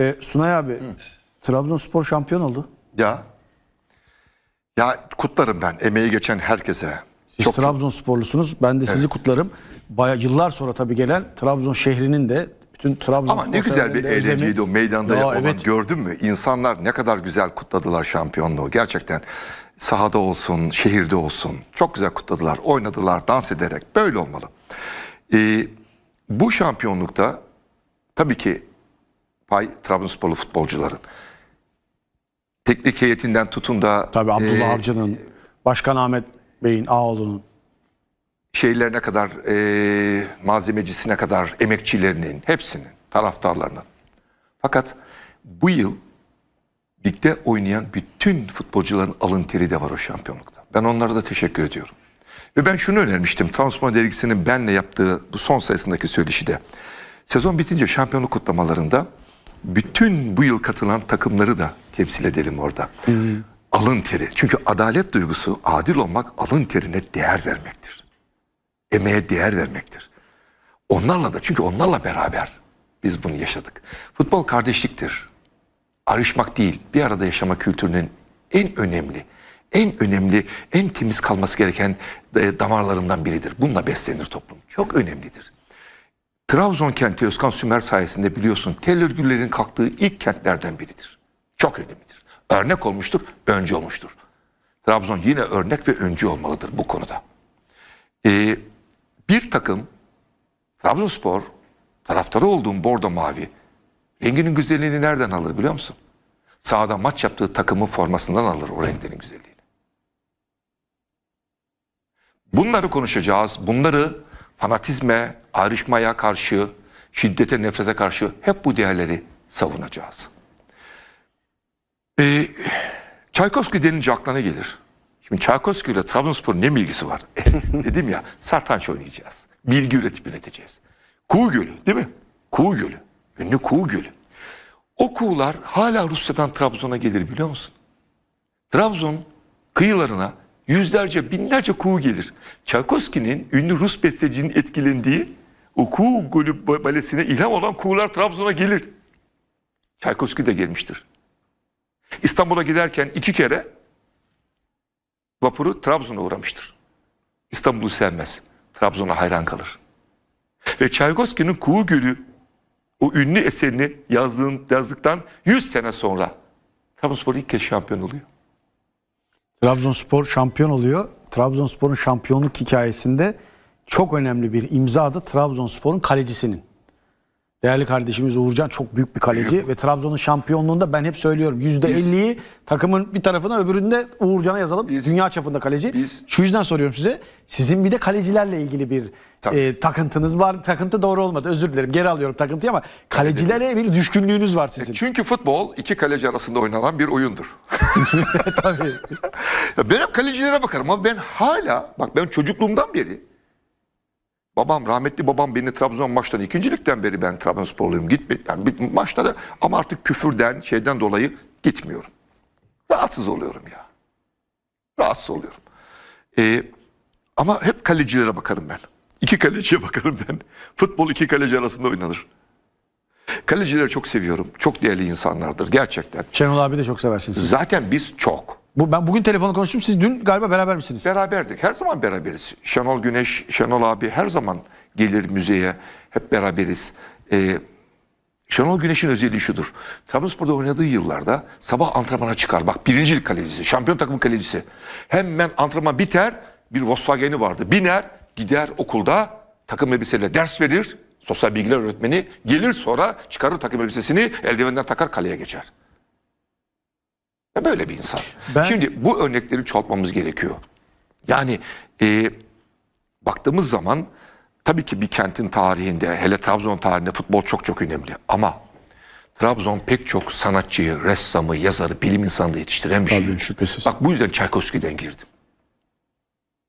E, Sunay abi, Trabzonspor şampiyon oldu. Ya. Ya kutlarım ben emeği geçen herkese. Siz çok Trabzonsporlusunuz. Ben de sizi kutlarım. Baya yıllar sonra tabii gelen Trabzon şehrinin de bütün Trabzonspor ama ne güzel bir eğlenceydi o meydanda Ya yapılan evet. gördün mü? İnsanlar ne kadar güzel kutladılar şampiyonluğu gerçekten. Sahada olsun, şehirde olsun çok güzel kutladılar, oynadılar, dans ederek böyle olmalı. Ee, bu şampiyonlukta tabii ki pay Trabzonsporlu futbolcuların. Teknik heyetinden tutun da Tabii Abdullah e, Avcı'nın, Başkan Ahmet Bey'in, Ağoğlu'nun. şeylerine kadar, e, malzemecisine kadar, emekçilerinin, hepsinin, taraftarlarının. Fakat bu yıl ligde oynayan bütün futbolcuların alın teri de var o şampiyonlukta. Ben onlara da teşekkür ediyorum. Ve ben şunu önermiştim. Transforma dergisinin benle yaptığı bu son sayısındaki söyleşi de. Sezon bitince şampiyonluk kutlamalarında bütün bu yıl katılan takımları da temsil edelim orada. Alın teri. Çünkü adalet duygusu, adil olmak alın terine değer vermektir emeğe değer vermektir. Onlarla da çünkü onlarla beraber biz bunu yaşadık. Futbol kardeşliktir. Ayrışmak değil, bir arada yaşama kültürünün en önemli, en önemli, en temiz kalması gereken e, damarlarından biridir. Bununla beslenir toplum. Çok önemlidir. Trabzon kenti Özkan Sümer sayesinde biliyorsun tel örgülerin kalktığı ilk kentlerden biridir. Çok önemlidir. Örnek olmuştur, öncü olmuştur. Trabzon yine örnek ve öncü olmalıdır bu konuda. Ee, bir takım Trabzonspor taraftarı olduğum bordo mavi renginin güzelliğini nereden alır biliyor musun? Sahada maç yaptığı takımın formasından alır o renklerin güzelliğini. Bunları konuşacağız. Bunları fanatizme, ayrışmaya karşı, şiddete, nefrete karşı hep bu değerleri savunacağız. Ee, Çaykovski denince aklına gelir. Şimdi Çaykovski ile Trabzonspor'un ne bilgisi var? Dedim ya satranç oynayacağız. Bilgi üretip yöneteceğiz. Kuğu Gölü değil mi? Kuğu Gölü. Ünlü Kuğu Gölü. O kuğular hala Rusya'dan Trabzon'a gelir biliyor musun? Trabzon kıyılarına yüzlerce binlerce kuğu gelir. Çaykovski'nin ünlü Rus bestecinin etkilendiği o kuğu golü ba- balesine ilham olan kuğular Trabzon'a gelir. Çaykovski de gelmiştir. İstanbul'a giderken iki kere vapuru Trabzon'a uğramıştır. İstanbul'u sevmez. Trabzon'a hayran kalır. Ve Çaykovski'nin Kuğu Gölü o ünlü eserini yazdığın, yazdıktan 100 sene sonra Trabzonspor ilk kez şampiyon oluyor. Trabzonspor şampiyon oluyor. Trabzonspor'un şampiyonluk hikayesinde çok önemli bir imza da Trabzonspor'un kalecisinin. Değerli kardeşimiz Uğurcan çok büyük bir kaleci ve Trabzon'un şampiyonluğunda ben hep söylüyorum %50'yi takımın bir tarafına öbüründe Uğurcan'a yazalım. Biz- Dünya çapında kaleci. biz- Şu yüzden soruyorum size. Sizin bir de kalecilerle ilgili bir Tabii. e, takıntınız var. Takıntı doğru olmadı. Özür dilerim. Geri alıyorum takıntıyı ama kalecilere bir düşkünlüğünüz var sizin. Çünkü futbol iki kaleci arasında oynanan bir oyundur. Tabii. Ya ben hep kalecilere bakarım ama ben hala bak ben çocukluğumdan beri babam rahmetli babam beni Trabzon maçtan ikincilikten beri ben Trabzonsporluyum gitme yani maçlara ama artık küfürden şeyden dolayı gitmiyorum. Rahatsız oluyorum ya. Rahatsız oluyorum. Ee, ama hep kalecilere bakarım ben. İki kaleciye bakarım ben. Futbol iki kaleci arasında oynanır. Kalecileri çok seviyorum. Çok değerli insanlardır gerçekten. Şenol abi de çok seversiniz. Zaten biz çok. Bu, ben bugün telefonu konuştum. Siz dün galiba beraber misiniz? Beraberdik. Her zaman beraberiz. Şenol Güneş, Şenol abi her zaman gelir müzeye. Hep beraberiz. Ee, Şenol Güneş'in özelliği şudur. Trabzonspor'da oynadığı yıllarda sabah antrenmana çıkar. Bak birincilik kalecisi, şampiyon takım kalecisi. Hemen antrenman biter. Bir Volkswagen'i vardı. Biner, gider okulda takım elbiseyle ders verir. Sosyal bilgiler öğretmeni. Gelir sonra çıkarır takım elbisesini, eldivenler takar kaleye geçer. Ve Böyle bir insan. Ben- Şimdi bu örnekleri çoğaltmamız gerekiyor. Yani e, baktığımız zaman tabii ki bir kentin tarihinde hele Trabzon tarihinde futbol çok çok önemli. Ama Trabzon pek çok sanatçıyı, ressamı, yazarı, bilim insanı da yetiştiren bir Tabii, şehir. şüphesiz. Bak bu yüzden Çaykovski'den girdim.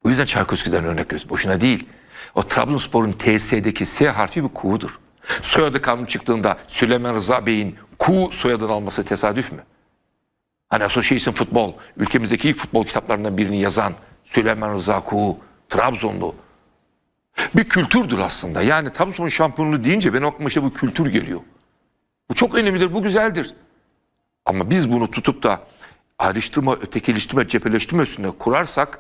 Bu yüzden Çaykovski'den örnek göz. Boşuna değil. O Trabzonspor'un TS'deki S harfi bir kuğudur. Soyadı kanun çıktığında Süleyman Rıza Bey'in Ku soyadını alması tesadüf mü? Hani Association Futbol, ülkemizdeki ilk futbol kitaplarından birini yazan Süleyman Rıza Kuğu, Trabzonlu. Bir kültürdür aslında. Yani Trabzon'un şampiyonluğu deyince benim aklıma işte bu kültür geliyor. Bu çok önemlidir, bu güzeldir. Ama biz bunu tutup da ayrıştırma, ötekileştirme, cepheleştirme üstünde kurarsak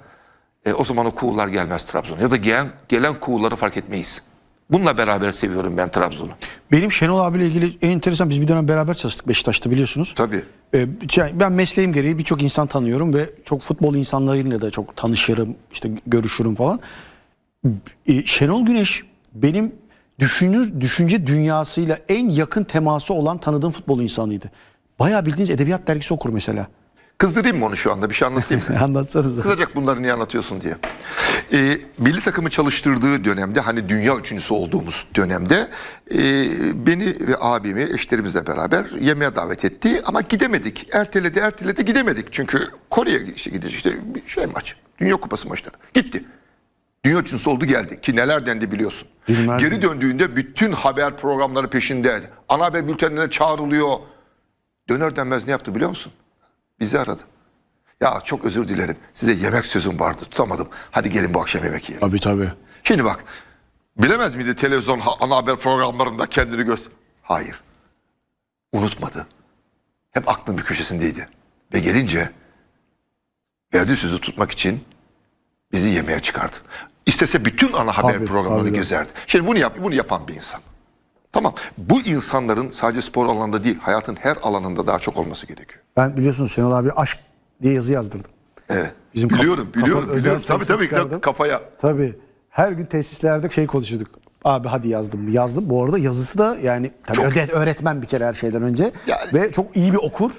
e, o zaman o kuğular gelmez Trabzon'a. Ya da gelen, gelen kuğuları fark etmeyiz. Bununla beraber seviyorum ben Trabzon'u. Benim Şenol abiyle ilgili en enteresan biz bir dönem beraber çalıştık Beşiktaş'ta biliyorsunuz. Tabii. Ee, ben mesleğim gereği birçok insan tanıyorum ve çok futbol insanlarıyla da çok tanışırım, işte görüşürüm falan. Ee, Şenol Güneş benim düşünür düşünce dünyasıyla en yakın teması olan tanıdığım futbol insanıydı. Bayağı bildiğiniz edebiyat dergisi okur mesela. Kızdırayım mı onu şu anda? Bir şey anlatayım mı? Anlatsanıza. Kızacak bunları niye anlatıyorsun diye. Ee, milli takımı çalıştırdığı dönemde hani dünya üçüncüsü olduğumuz dönemde e, beni ve abimi eşlerimizle beraber yemeğe davet etti ama gidemedik. Erteledi erteledi gidemedik. Çünkü Kore'ye işte gidecek işte bir şey maç. Dünya kupası maçları. Gitti. Dünya üçüncüsü oldu geldi ki neler dendi biliyorsun. Bilmez Geri mi? döndüğünde bütün haber programları peşinde. Ana haber bültenlerine çağrılıyor. Döner denmez ne yaptı biliyor musun? Bizi aradı. Ya çok özür dilerim. Size yemek sözüm vardı tutamadım. Hadi gelin bu akşam yemek yiyelim. Tabii tabii. Şimdi bak bilemez miydi televizyon ana haber programlarında kendini göster. Hayır. Unutmadı. Hep aklın bir köşesindeydi. Ve gelince verdiği sözü tutmak için bizi yemeğe çıkardı. İstese bütün ana haber Tabii, programlarını tabii. gezerdi. Şimdi bunu yap, bunu yapan bir insan. Tamam. Bu insanların sadece spor alanında değil, hayatın her alanında daha çok olması gerekiyor. Ben biliyorsunuz Şenol abi aşk diye yazı yazdırdım. Evet. Bizim biliyorum, biliyorum, kafanın özel biliyorum. Tabii tabii çıkardım. kafaya. Tabii. Her gün tesislerde şey konuşuyorduk. Abi hadi yazdım. Yazdım. Bu arada yazısı da yani tabii Çok- öğretmen bir kere her şeyden önce. Ya- Ve çok iyi bir okur.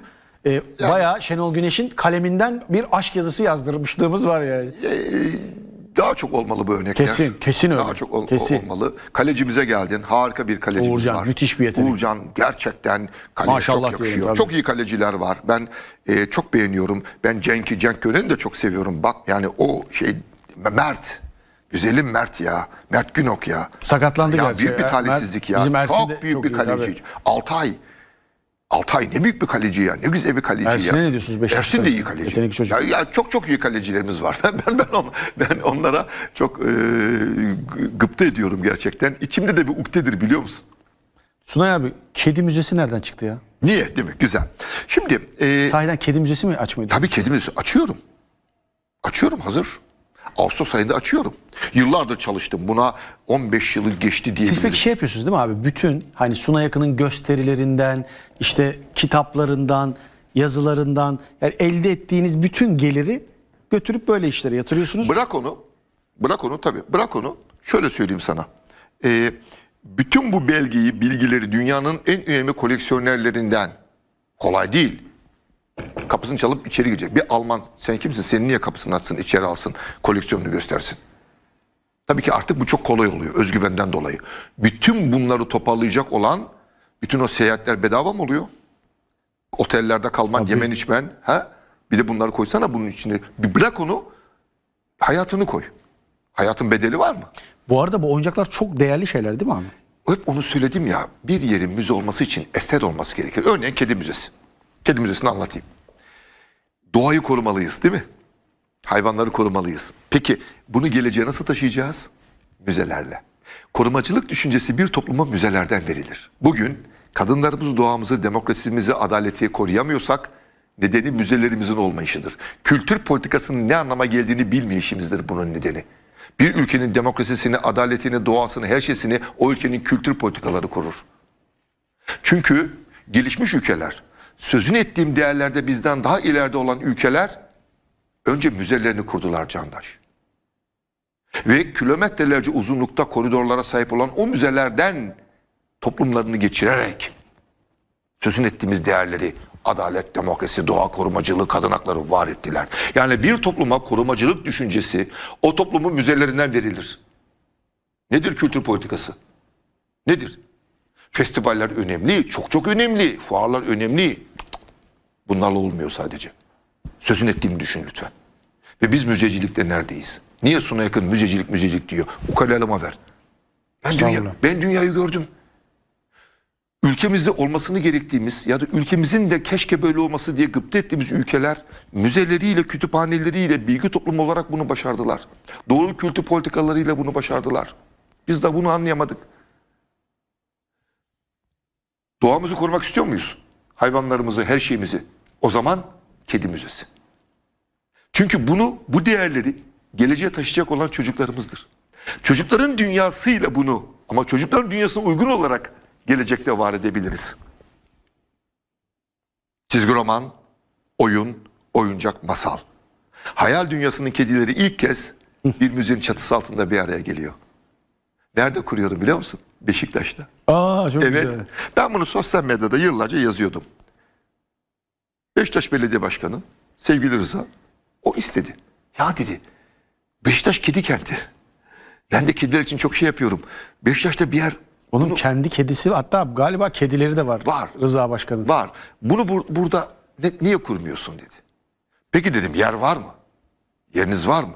Ee, Bayağı Şenol Güneş'in kaleminden bir aşk yazısı yazdırmışlığımız var yani. Daha çok olmalı bu örnekler. Kesin, kesin öyle. Daha çok ol- Kesin. olmalı. Kalecimize geldin. Harika bir kalecimiz Uğurcan, var. müthiş bir yetenek. Uğurcan gerçekten kaleye Maşallah çok yakışıyor. tabii. Çok iyi kaleciler var. Ben e, çok beğeniyorum. Ben Cenk'i, Cenk Gören'i de çok seviyorum. Bak yani o şey Mert. Güzelim Mert ya. Mert Günok ya. Sakatlandı ya gerçi Büyük bir ya. talihsizlik Mert- ya. çok büyük çok bir kaleci. tabii. Altay. Altay ne büyük bir kaleci ya. Ne güzel bir kaleci Ersin'e ya. ne diyorsunuz Beşiktaş'ta? Ersin de iyi kaleci. Yetenekli çocuk. Ya, ya çok çok iyi kalecilerimiz var. Ben ben ben, on- ben onlara çok e, gı- gıpta ediyorum gerçekten. İçimde de bir uktedir biliyor musun? Sunay abi kedi müzesi nereden çıktı ya? Niye değil mi? Güzel. Şimdi e, Sahiden kedi müzesi mi açmayı tabii kedimiz açıyorum. Açıyorum hazır. Ağustos ayında açıyorum. Yıllardır çalıştım. Buna 15 yılı geçti diyebilirim. Siz peki şey yapıyorsunuz değil mi abi? Bütün hani Sunay Akın'ın gösterilerinden, işte kitaplarından, yazılarından yani elde ettiğiniz bütün geliri götürüp böyle işlere yatırıyorsunuz. Bırak onu. Bırak onu tabii. Bırak onu. Şöyle söyleyeyim sana. Ee, bütün bu belgeyi, bilgileri dünyanın en önemli koleksiyonerlerinden kolay değil. Kapısını çalıp içeri girecek. Bir Alman sen kimsin? Senin niye kapısını açsın, içeri alsın, koleksiyonunu göstersin? Tabii ki artık bu çok kolay oluyor özgüvenden dolayı. Bütün bunları toparlayacak olan bütün o seyahatler bedava mı oluyor? Otellerde kalman, yemen içmen, ha? Bir de bunları koysana bunun içine. Bir bırak onu. Hayatını koy. Hayatın bedeli var mı? Bu arada bu oyuncaklar çok değerli şeyler değil mi abi? Hep onu söyledim ya. Bir yerin müze olması için eser olması gerekir. Örneğin kedi müzesi. Kedi müzesini anlatayım. Doğayı korumalıyız değil mi? Hayvanları korumalıyız. Peki bunu geleceğe nasıl taşıyacağız? Müzelerle. Korumacılık düşüncesi bir topluma müzelerden verilir. Bugün kadınlarımızı, doğamızı, demokrasimizi, adaleti koruyamıyorsak nedeni müzelerimizin olmayışıdır. Kültür politikasının ne anlama geldiğini bilmeyişimizdir bunun nedeni. Bir ülkenin demokrasisini, adaletini, doğasını, her şeysini o ülkenin kültür politikaları korur. Çünkü gelişmiş ülkeler, sözünü ettiğim değerlerde bizden daha ileride olan ülkeler önce müzelerini kurdular Candaş. Ve kilometrelerce uzunlukta koridorlara sahip olan o müzelerden toplumlarını geçirerek sözün ettiğimiz değerleri adalet, demokrasi, doğa korumacılığı, kadın hakları var ettiler. Yani bir topluma korumacılık düşüncesi o toplumun müzelerinden verilir. Nedir kültür politikası? Nedir? Festivaller önemli, çok çok önemli. Fuarlar önemli. Bunlarla olmuyor sadece. Sözün ettiğimi düşün lütfen. Ve biz müzecilikte neredeyiz? Niye Suna yakın müzecilik müzecilik diyor? Ukalalıma ver. Ben, dünya, ben dünyayı gördüm. Ülkemizde olmasını gerektiğimiz ya da ülkemizin de keşke böyle olması diye gıpta ettiğimiz ülkeler müzeleriyle, kütüphaneleriyle, bilgi toplumu olarak bunu başardılar. Doğru kültür politikalarıyla bunu başardılar. Biz de bunu anlayamadık. Doğamızı korumak istiyor muyuz? Hayvanlarımızı, her şeyimizi. O zaman kedi müzesi. Çünkü bunu, bu değerleri geleceğe taşıyacak olan çocuklarımızdır. Çocukların dünyasıyla bunu ama çocukların dünyasına uygun olarak gelecekte var edebiliriz. Çizgi roman, oyun, oyuncak, masal. Hayal dünyasının kedileri ilk kez bir müzenin çatısı altında bir araya geliyor. Nerede kuruyorum biliyor musun? Beşiktaş'ta. Aa çok Evet. güzel. Ben bunu sosyal medyada yıllarca yazıyordum. Beşiktaş Belediye Başkanı sevgili Rıza o istedi. Ya dedi Beşiktaş kedi kenti. Ben de kediler için çok şey yapıyorum. Beşiktaş'ta bir yer Onun kendi kedisi hatta galiba kedileri de var. Var. Rıza Başkan'ın. var. Bunu bur- burada ne- niye kurmuyorsun dedi. Peki dedim yer var mı? Yeriniz var mı?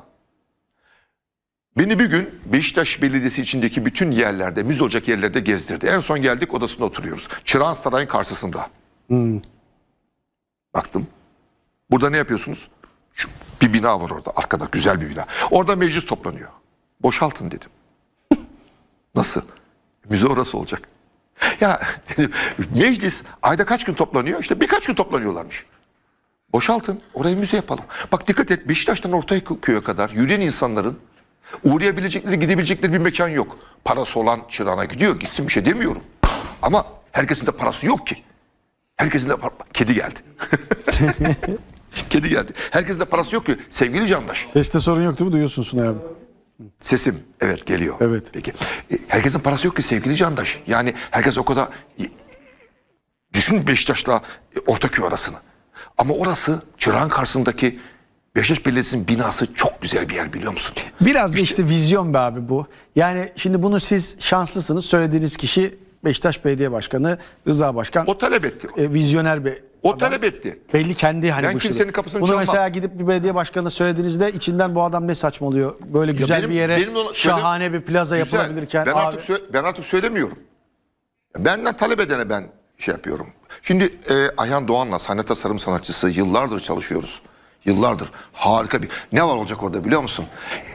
Beni bir gün Beşiktaş Belediyesi içindeki bütün yerlerde, müze olacak yerlerde gezdirdi. En son geldik odasında oturuyoruz. Çırağan Sarayı'nın karşısında. Baktım. Burada ne yapıyorsunuz? Şu, bir bina var orada arkada güzel bir bina. Orada meclis toplanıyor. Boşaltın dedim. Nasıl? Müze orası olacak. Ya meclis ayda kaç gün toplanıyor? İşte birkaç gün toplanıyorlarmış. Boşaltın. Orayı müze yapalım. Bak dikkat et Beşiktaş'tan Ortaköy'e kadar yürüyen insanların uğrayabilecekleri, gidebilecekleri bir mekan yok. Parası olan çırağına gidiyor. Gitsin bir şey demiyorum. Ama herkesin de parası yok ki. Herkesin de par- kedi geldi. kedi geldi. Herkesin de parası yok ki. Sevgili Candaş. Seste sorun yok değil mi? Duyuyorsun Sunay abi. Sesim evet geliyor. Evet. Peki. E, Herkesin parası yok ki sevgili Candaş. Yani herkes o kadar e, düşün Beşiktaş'la e, Ortaköy arasını. Ama orası Çırağan karşısındaki Beşiktaş Belediyesi'nin binası çok güzel bir yer biliyor musun? Biraz da işte vizyon be abi bu. Yani şimdi bunu siz şanslısınız. Söylediğiniz kişi Beşiktaş Belediye Başkanı Rıza Başkan. O talep etti. E, vizyoner bir O adam. talep etti. Belli kendi hani Ben bu kimsenin kapısını Bunu çalmam. mesela gidip bir belediye başkanına söylediğinizde içinden bu adam ne saçmalıyor. Böyle güzel benim- bir yere benim ona- söyle- şahane bir plaza Güzel. yapılabilirken ben abi, artık ben artık söylemiyorum. Benden talep edene ben şey yapıyorum. Şimdi e, Ayhan Doğan'la sahne tasarım sanatçısı yıllardır çalışıyoruz. Yıllardır harika bir ne var olacak orada biliyor musun?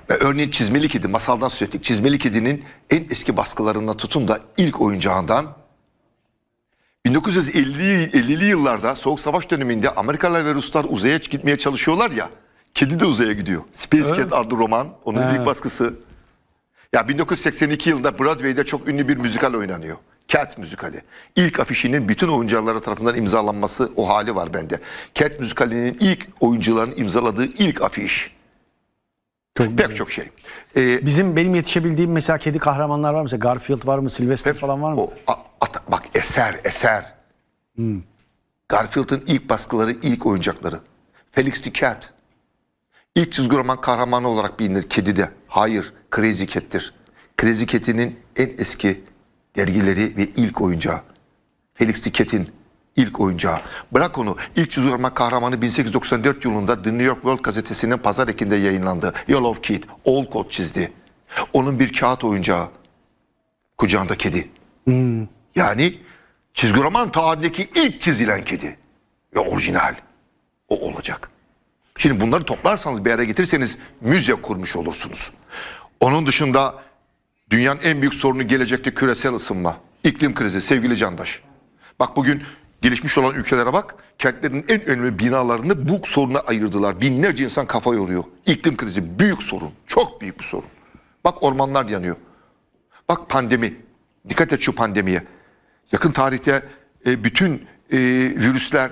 E, Örneğin Çizmeli Kedi masaldan söz ettik. Çizmeli Kedi'nin en eski baskılarından tutun da ilk oyuncağından 1950 50'li yıllarda Soğuk Savaş döneminde Amerikalılar ve Ruslar uzaya gitmeye çalışıyorlar ya. Kedi de uzaya gidiyor. Space Cat adlı roman. Onun ilk baskısı. Ya 1982 yılında Broadway'de çok ünlü bir müzikal oynanıyor. Cat müzikali. İlk afişinin bütün oyuncuları tarafından imzalanması o hali var bende. Cat müzikalinin ilk oyuncuların imzaladığı ilk afiş. Çok Pek çok şey. Ee, Bizim benim yetişebildiğim mesela kedi kahramanlar var mı? Mesela Garfield var mı? Sylvester Hep falan var mı? o a- at- bak eser eser. Garfield'ın ilk baskıları, ilk oyuncakları. Felix the Cat. İlk çizgi roman kahramanı olarak bilinir kedi de. Hayır, Crazy Cat'tir. Crazy Cat'inin en eski dergileri ve ilk oyuncağı. Felix the Cat'in ilk oyuncağı. Bırak onu. İlk çizgi roman kahramanı 1894 yılında The New York World gazetesinin pazar ekinde yayınlandı. Yellow Kid, Old Coat çizdi. Onun bir kağıt oyuncağı. Kucağında kedi. Yani çizgi roman tarihindeki ilk çizilen kedi. Ve orijinal. O olacak. Şimdi bunları toplarsanız bir araya getirirseniz müze kurmuş olursunuz. Onun dışında dünyanın en büyük sorunu gelecekte küresel ısınma. iklim krizi sevgili Candaş. Bak bugün gelişmiş olan ülkelere bak. Kentlerin en önemli binalarını bu soruna ayırdılar. Binlerce insan kafa yoruyor. İklim krizi büyük sorun. Çok büyük bir sorun. Bak ormanlar yanıyor. Bak pandemi. Dikkat et şu pandemiye. Yakın tarihte e, bütün e, virüsler,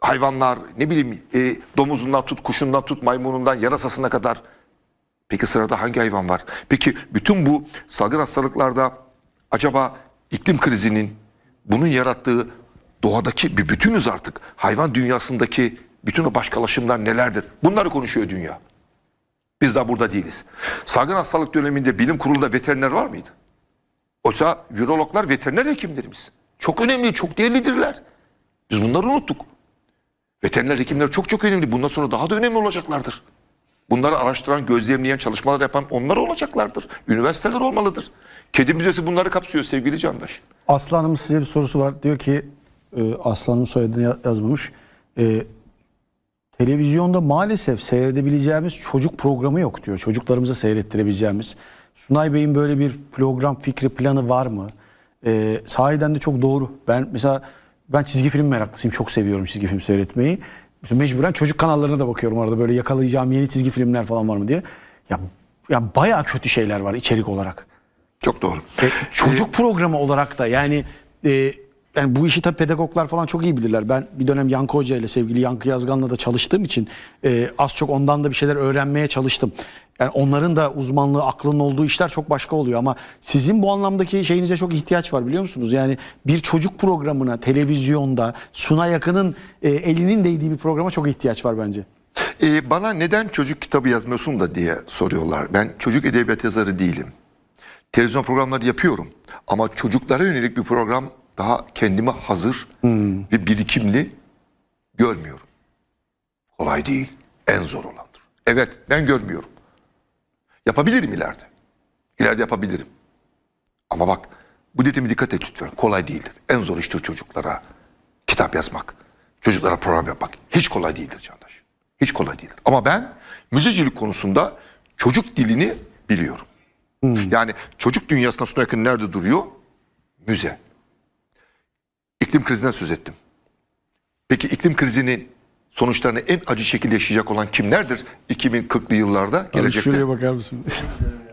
hayvanlar, ne bileyim e, domuzundan tut, kuşundan tut, maymunundan, yarasasına kadar. Peki sırada hangi hayvan var? Peki bütün bu salgın hastalıklarda acaba iklim krizinin bunun yarattığı doğadaki bir bütünüz artık. Hayvan dünyasındaki bütün o başkalaşımlar nelerdir? Bunları konuşuyor dünya. Biz daha burada değiliz. Salgın hastalık döneminde bilim kurulunda veteriner var mıydı? Oysa virologlar veteriner hekimlerimiz. Çok önemli, çok değerlidirler. Biz bunları unuttuk. Veteriner hekimler çok çok önemli. Bundan sonra daha da önemli olacaklardır. Bunları araştıran, gözlemleyen, çalışmalar yapan onlar olacaklardır. Üniversiteler olmalıdır. Kedi Müzesi bunları kapsıyor sevgili Candaş. Aslı size bir sorusu var. Diyor ki e, Aslı Hanım soyadını ya- yazmamış. E, televizyonda maalesef seyredebileceğimiz çocuk programı yok diyor. Çocuklarımıza seyrettirebileceğimiz. Sunay Bey'in böyle bir program fikri planı var mı? E, sahiden de çok doğru. Ben mesela ben çizgi film meraklısıyım. Çok seviyorum çizgi film seyretmeyi. Mesela mecburen çocuk kanallarına da bakıyorum arada böyle yakalayacağım yeni çizgi filmler falan var mı diye. Ya ya bayağı kötü şeyler var içerik olarak. Çok doğru. E, çocuk programı olarak da yani e, yani bu işi tabii pedagoglar falan çok iyi bilirler. Ben bir dönem Yankı Hoca ile sevgili Yankı Yazgan'la da çalıştığım için e, az çok ondan da bir şeyler öğrenmeye çalıştım. Yani onların da uzmanlığı, aklının olduğu işler çok başka oluyor ama sizin bu anlamdaki şeyinize çok ihtiyaç var biliyor musunuz? Yani bir çocuk programına, televizyonda, Suna Yakın'ın e, elinin değdiği bir programa çok ihtiyaç var bence. Ee, bana neden çocuk kitabı yazmıyorsun da diye soruyorlar. Ben çocuk edebiyat yazarı değilim. Televizyon programları yapıyorum. Ama çocuklara yönelik bir program daha kendime hazır ve birikimli görmüyorum. Kolay değil. En zor olandır. Evet ben görmüyorum. Yapabilirim ileride. İleride yapabilirim. Ama bak bu dediğime dikkat et lütfen. Kolay değildir. En zor iştir çocuklara kitap yazmak. Çocuklara program yapmak. Hiç kolay değildir Candaş. Hiç kolay değildir. Ama ben müzecilik konusunda çocuk dilini biliyorum. Yani çocuk dünyasına Suna Yakın nerede duruyor? Müze. İklim krizinden söz ettim. Peki iklim krizinin sonuçlarını en acı şekilde yaşayacak olan kimlerdir 2040'lı yıllarda gelecekte? Şuraya bakar mısın?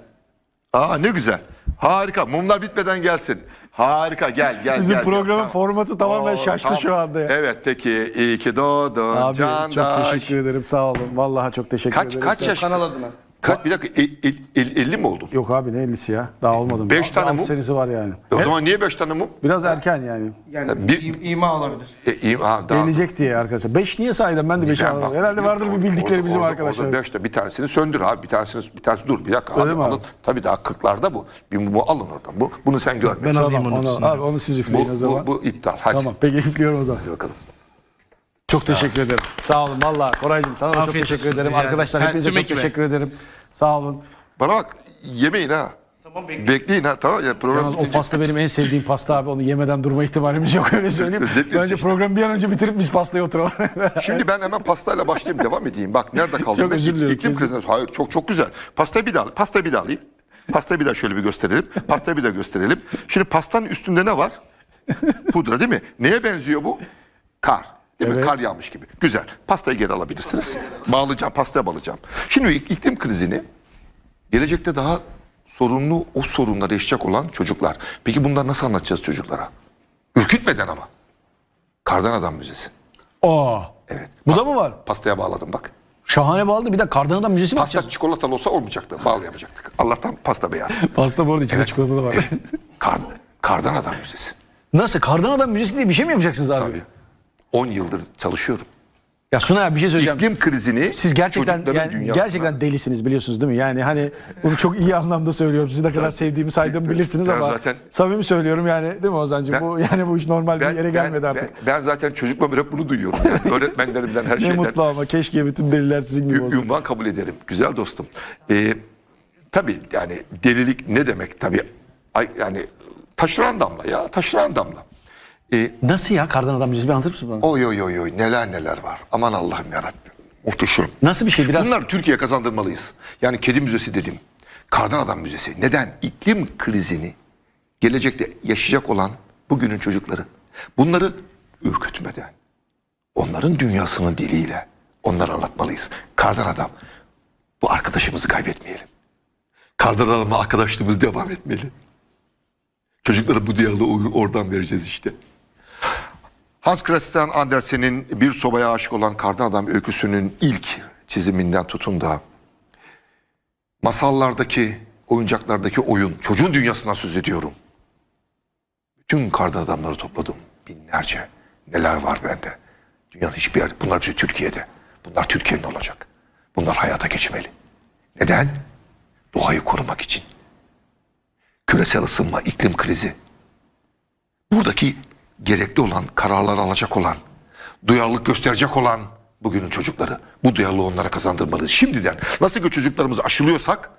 Aa ne güzel. Harika. Mumlar bitmeden gelsin. Harika gel gel Bizim gel. programın gel. formatı tamamen Oo, şaştı tamam. şu anda ya. Evet peki iyi ki doğdun Abi Candaş. çok teşekkür ederim sağ olun. Vallahi çok teşekkür Kaç ederim. kaç yaş? Kanal adına. Kaç bir dakika el- el- el- 50 mi oldun? Yok abi ne 50'si ya? Daha olmadım. Beş Daha tane altı mum? senesi var yani. E, O zaman niye 5 tane mum? Biraz erken yani. Yani Bir- im- ima olabilir. E, iyi, ha, daha. Gelecek diye arkadaşlar. 5 niye saydım ben de 5'i Ben anlamadım. bak- Herhalde vardır bir bildikleri Orada- bizim orada- arkadaşlar. Orada beşte bir tanesini söndür abi. Bir tanesini, bir tanesi dur bir dakika Öyle abi. Alın. Tabii daha 40'larda bu. Bir mumu alın oradan. Bu, bunu sen görme. Ben alayım Tamam, onu. onu, abi onu siz üfleyin bu, o zaman. bu, bu iptal. Hadi. Tamam peki üflüyorum o zaman. Hadi bakalım. Çok teşekkür ederim. Sağ olun valla. Koraycığım sana da çok teşekkür olsun, ederim. Arkadaşlar hepinize çok ekibe. teşekkür ederim. Sağ olun. Bana bak yemeyin ha. Tamam bekle. Bekleyin ha tamam ya program Yalnız o bitince- pasta benim en sevdiğim pasta abi. Onu yemeden durma ihtimalimiz yok öyle söyleyeyim. Özellikle Bence seçtim. programı bir an önce bitirip biz pastaya oturalım. Şimdi ben hemen pastayla başlayayım devam edeyim. Bak nerede kaldım? Çok ben? özür diliyorum. İklim krizinden hayır çok çok güzel. Pastayı bir daha pastayı bir daha alayım. Pastayı bir daha şöyle bir gösterelim. Pastayı bir daha gösterelim. Şimdi pastanın üstünde ne var? Pudra değil mi? Neye benziyor bu? Kar. Değil mi? Evet. Kar yağmış gibi. Güzel. Pastayı geri alabilirsiniz. Bağlayacağım, pastaya bağlayacağım. Şimdi ik- iklim krizini gelecekte daha sorunlu o sorunları yaşayacak olan çocuklar. Peki bunları nasıl anlatacağız çocuklara? Ürkütmeden ama. Kardan Adam Müzesi. Aa, Evet. bu da mı var? Pastaya bağladım bak. Şahane bağladı. Bir de kardan adam müzesi mi Pasta yapacağız? çikolatalı olsa olmayacaktı. Bağlayamayacaktık. Allah'tan pasta beyaz. Pasta bu arada içinde çikolata da var. Kar, kardan Adam Müzesi. Nasıl? Kardan adam müzesi diye bir şey mi yapacaksınız abi? Tabii. 10 yıldır çalışıyorum. Ya Suna abi bir şey söyleyeceğim. İklim krizini Siz gerçekten yani dünyasına- gerçekten delisiniz biliyorsunuz değil mi? Yani hani bunu çok iyi anlamda söylüyorum. Sizi ne kadar sevdiğimi saydığımı bilirsiniz Ben ama zaten- samimi söylüyorum yani değil mi Ozan'cığım? Ben- bu yani bu iş normal bir yere gelmedi ben, artık. ben, ben zaten çocukla hep bunu duyuyorum. Yani. Öğretmenlerimden her ne şeyden. mutlu ama keşke bütün deliler sizin gibi olsa. Ünvan kabul ederim. Güzel dostum. Ee, tabii yani delilik ne demek tabii. Yani taşıran damla ya taşıran damla. Ee, Nasıl ya kardan adam bir anlatır mısın bana? oy oy oy oy neler neler var. Aman Allah'ım yarabbim. Muhteşem. Nasıl bir şey biraz? Bunlar Türkiye'ye kazandırmalıyız. Yani kedi müzesi dedim. Kardan adam müzesi. Neden? İklim krizini gelecekte yaşayacak olan bugünün çocukları. Bunları ürkütmeden, onların dünyasının diliyle onları anlatmalıyız. Kardan adam. Bu arkadaşımızı kaybetmeyelim. Kardan adamla arkadaşlığımız devam etmeli. Çocuklara bu diyaloğu oradan vereceğiz işte. Hans Christian Andersen'in Bir Sobaya Aşık Olan Kardan Adam öyküsünün ilk çiziminden tutun da masallardaki, oyuncaklardaki oyun, çocuğun dünyasından söz ediyorum. Bütün kardan adamları topladım. Binlerce. Neler var bende. Dünyanın hiçbir yer. Bunlar hepsi Türkiye'de. Bunlar Türkiye'nin olacak. Bunlar hayata geçmeli. Neden? Doğayı korumak için. Küresel ısınma, iklim krizi, buradaki gerekli olan, kararlar alacak olan, duyarlılık gösterecek olan bugünün çocukları. Bu duyarlılığı onlara kazandırmalıyız. Şimdiden nasıl ki çocuklarımızı aşılıyorsak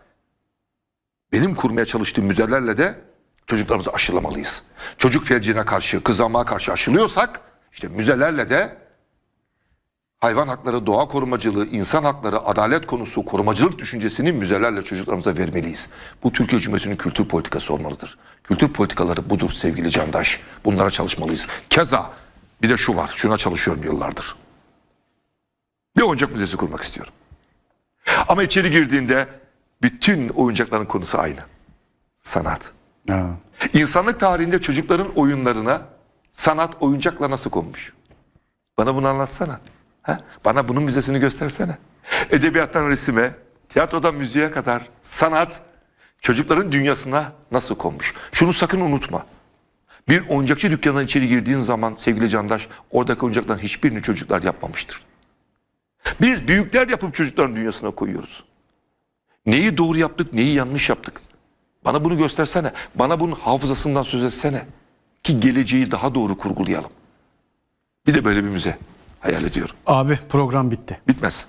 benim kurmaya çalıştığım müzelerle de çocuklarımızı aşılamalıyız. Çocuk felcine karşı, kızamığa karşı aşılıyorsak işte müzelerle de hayvan hakları, doğa korumacılığı, insan hakları, adalet konusu, korumacılık düşüncesini müzelerle çocuklarımıza vermeliyiz. Bu Türkiye Cumhuriyeti'nin kültür politikası olmalıdır. Kültür politikaları budur sevgili Candaş. Bunlara çalışmalıyız. Keza bir de şu var, şuna çalışıyorum yıllardır. Bir oyuncak müzesi kurmak istiyorum. Ama içeri girdiğinde bütün oyuncakların konusu aynı. Sanat. Ha. İnsanlık tarihinde çocukların oyunlarına sanat oyuncakla nasıl konmuş? Bana bunu anlatsana. Ha? Bana bunun müzesini göstersene. Edebiyattan resime, tiyatrodan müziğe kadar sanat çocukların dünyasına nasıl konmuş? Şunu sakın unutma. Bir oyuncakçı dükkanına içeri girdiğin zaman sevgili Candaş oradaki oyuncakların hiçbirini çocuklar yapmamıştır. Biz büyükler yapıp çocukların dünyasına koyuyoruz. Neyi doğru yaptık, neyi yanlış yaptık? Bana bunu göstersene. Bana bunun hafızasından söz etsene. Ki geleceği daha doğru kurgulayalım. Bir de böyle bir müze hayal ediyorum. Abi program bitti. Bitmez.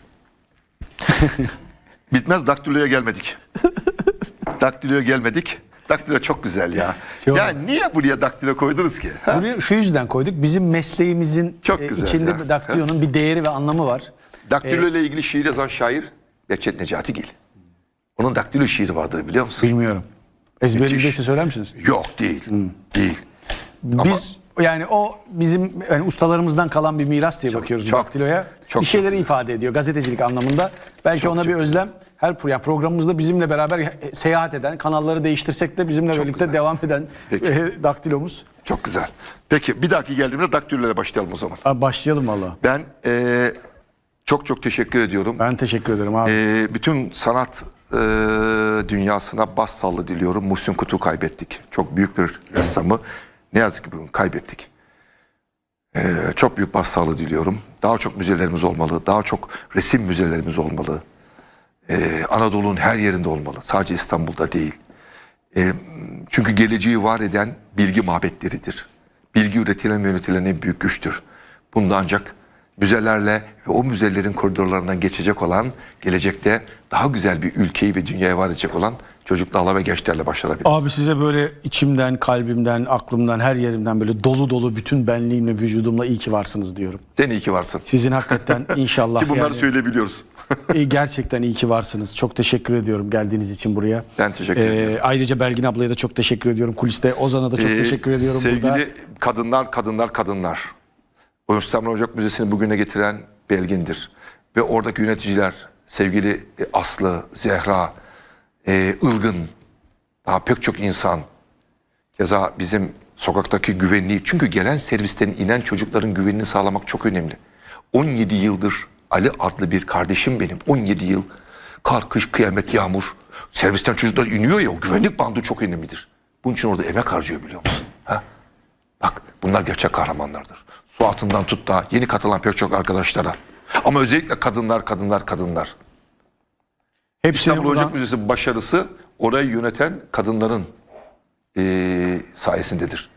Bitmez daktiloya gelmedik. daktiloya gelmedik. Daktilo çok güzel ya. Çok. Ya niye buraya daktilo koydunuz ki? Ha? Buraya şu yüzden koyduk. Bizim mesleğimizin Çok e, güzel içinde ya. daktilonun bir değeri ve anlamı var. Daktilo ile ilgili şiir yazan şair Behçet Necatigil. Onun daktilo şiiri vardır biliyor musun? Bilmiyorum. Ezberinizde söyler misiniz? Yok değil. Değil. Biz yani o bizim yani ustalarımızdan kalan bir miras diye bakıyoruz çok- daktiloya. çok- bir şeyleri çok ifade ediyor gazetecilik anlamında. Belki Çok- ona çok bir özlem. Her yani programımızda bizimle beraber seyahat eden, kanalları değiştirsek de bizimle birlikte güzel. devam eden e, daktilomuz. Çok güzel. Peki bir dahaki geldiğimde daktilo ile başlayalım o zaman. Abi başlayalım valla. Ben eee, çok çok teşekkür ediyorum. Ben teşekkür ederim abi. Eee, bütün sanat eee, dünyasına başsağlığı diliyorum. Muhsin Kutu kaybettik. Çok büyük bir ressamı. Ne yazık ki bugün kaybettik. Eee, çok büyük başsağlığı diliyorum. Daha çok müzelerimiz olmalı. Daha çok resim müzelerimiz olmalı. Eee, Anadolu'nun her yerinde olmalı. Sadece İstanbul'da değil. E, çünkü geleceği var eden bilgi mabetleridir. Bilgi üretilen ve yönetilen en büyük güçtür. Bunda ancak müzelerle ve o müzelerin koridorlarından geçecek olan, gelecekte daha güzel bir ülkeyi ve dünyaya var edecek olan çocuklarla ve gençlerle başarabiliriz. Abi size böyle içimden, kalbimden, aklımdan, her yerimden böyle dolu dolu bütün benliğimle, vücudumla iyi ki varsınız diyorum. Sen iyi ki varsın. Sizin hakikaten inşallah Ki bunları yani- söyleyebiliyoruz. Gerçekten iyi ki varsınız. Çok teşekkür ediyorum geldiğiniz için buraya. Ben teşekkür Ee, ediyorum. Ayrıca Belgin ablaya da çok teşekkür ediyorum. Kuliste Ozan'a da çok Ee, teşekkür ediyorum Sevgili burada. kadınlar, kadınlar, kadınlar. Oyuncular Ocak Müzesi'ni bugüne getiren Belgin'dir. Ve oradaki yöneticiler sevgili Aslı, Zehra, e, Ilgın, daha pek çok insan. Keza bizim sokaktaki güvenliği. Çünkü gelen servisten inen çocukların güvenini sağlamak çok önemli. 17 yıldır Ali adlı bir kardeşim benim. 17 yıl kar, kış, kıyamet, yağmur. Servisten çocuklar iniyor ya o güvenlik bandı çok önemlidir. Bunun için orada emek harcıyor biliyor musun? Ha? Bak bunlar gerçek kahramanlardır. Su altından tut da yeni katılan pek çok arkadaşlara. Ama özellikle kadınlar, kadınlar, kadınlar. Hepsini İstanbul buradan, Ocak Müzesi başarısı orayı yöneten kadınların eee sayesindedir.